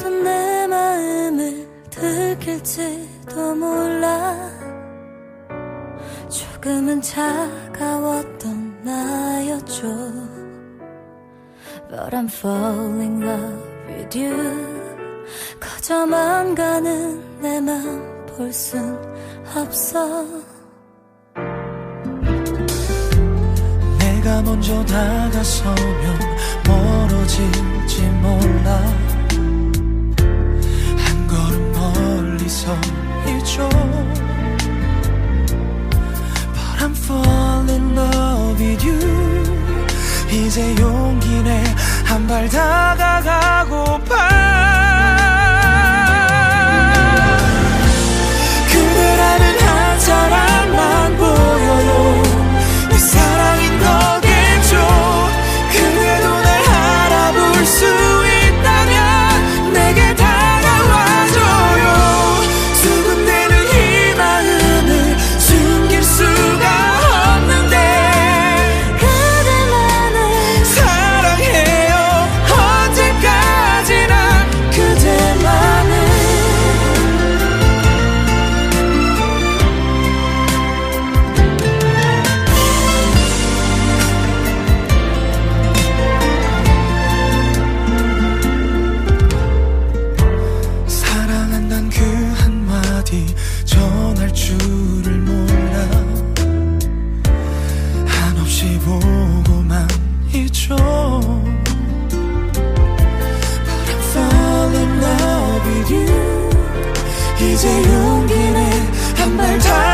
너라도 내 마음을 들킬지도 몰라. 조금은 차가웠던 나였죠. But I'm falling in love with you. 커져만 가는 내 맘 볼 순 없어. 내가 먼저 다가서면 멀어질지 몰라 이제 용기 내 한 발 다가가 한없이 보고만 있죠 But I'm falling in love with you 이제 용기 내한발 다